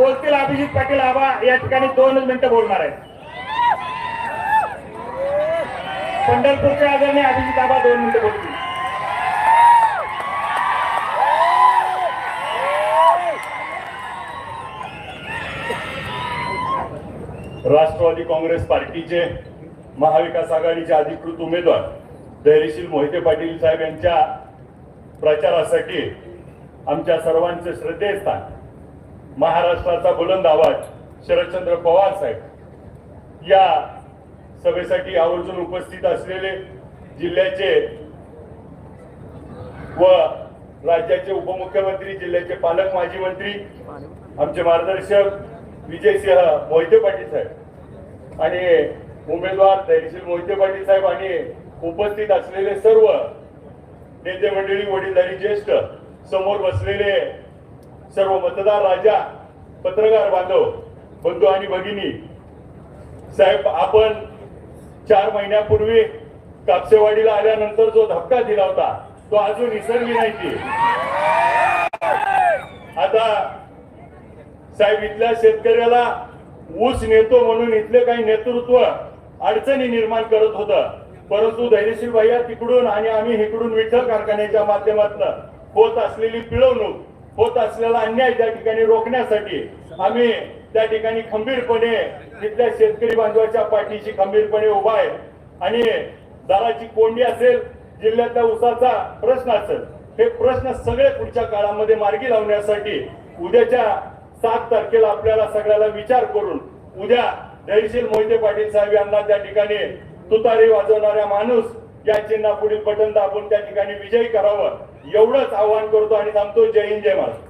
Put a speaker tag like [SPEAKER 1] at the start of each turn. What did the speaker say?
[SPEAKER 1] बोलतील अभिजित पाटील आबा या ठिकाणी दोनच मिनिटं बोलणार आहेत. पंढरपूरचे आदरणीय अभिजित आबा दोन मिनिटं बोलतील.
[SPEAKER 2] राष्ट्रवादी काँग्रेस पार्टीचे महाविकास आघाडीचे अधिकृत उमेदवार धैर्यशील मोहिते पाटील साहेब यांच्या प्रचारासाठी आमच्या सर्वांचे श्रद्धेय स्थान महाराष्ट्राचा बुलंद आवाज शरदचंद्र पवार साहेब. या सभेसाठी आवर्जून उपस्थित असलेले जिल्ह्याचे व राज्याचे उपमुख्यमंत्री जिल्ह्याचे पालक माजी मंत्री आमचे मार्गदर्शक विजयसिंह मोहिते पाटील साहेब आणि उमेदवार धैर्यशील मोहिते पाटील साहेब आणि उपस्थित असलेले सर्व नेते मंडळी वडीलधारी ज्येष्ठ समोर बसलेले सर्व मतदार राजा पत्रकार बांधव बंधू आणि भगिनी साहेब आपण चार महिन्यापूर्वी कापसेवाडीला आल्यानंतर जो धक्का दिला होता तो अजून विसरली नाही ती आता साहेब इथल्या शेतकऱ्याला ऊस नेतो म्हणून इथले काही नेतृत्व अडचणी निर्माण करत होत. परंतु धैर्यशील भैया तिकडून आणि आम्ही इकडून विठ्ठल कारखान्याच्या माध्यमातून होत असलेली पिळवणूक होत असलेला अन्याय त्या ठिकाणी रोखण्यासाठी आम्ही त्या ठिकाणी खंबीरपणे तिथल्या शेतकरी बांधवाच्या पाठीशी खंबीरपणे उभा आहे. आणि दाराची कोंडी असेल जिल्ह्यातल्या उसाचा प्रश्न असेल हे प्रश्न सगळे पुढच्या काळामध्ये मार्गी लावण्यासाठी उद्याच्या सात तारखेला आपल्याला सगळ्याला विचार करून उद्या धैर्यशील मोहिते पाटील साहेब यांना त्या ठिकाणी तुतारी वाजवणाऱ्या माणूस या चिन्हा पुढील बटन दाबून त्या ठिकाणी विजयी करावं एवढंच आवाहन करतो आणि थांबतो जय हिंद जय महाराज